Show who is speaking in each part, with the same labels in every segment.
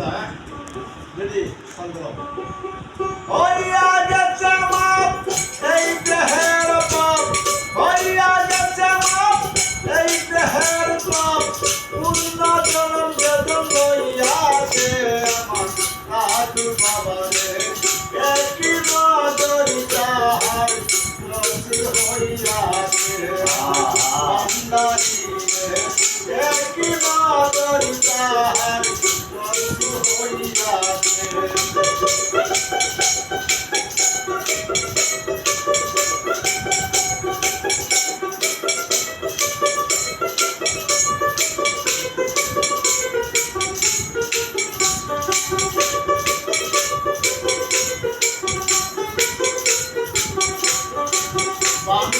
Speaker 1: Ready
Speaker 2: হইয়া গেছে মাপ এই দেহের পাপ হইয়া গেছে মাপ এই দেহের পাপ পূর্ণ জনম বেদন হইয়াছে আমার সাধু বাবা রে একই নজরিতা হার নজর হইয়াছে আন্দাজি রে 감사합니다.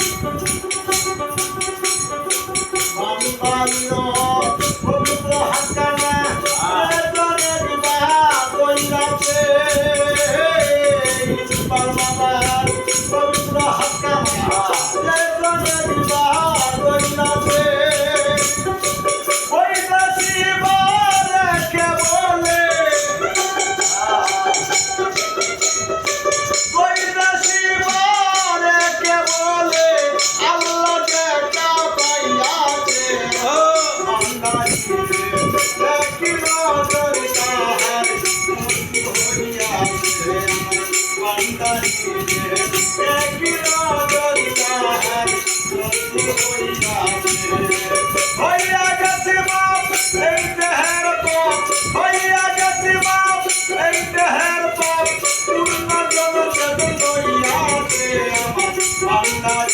Speaker 2: পারবা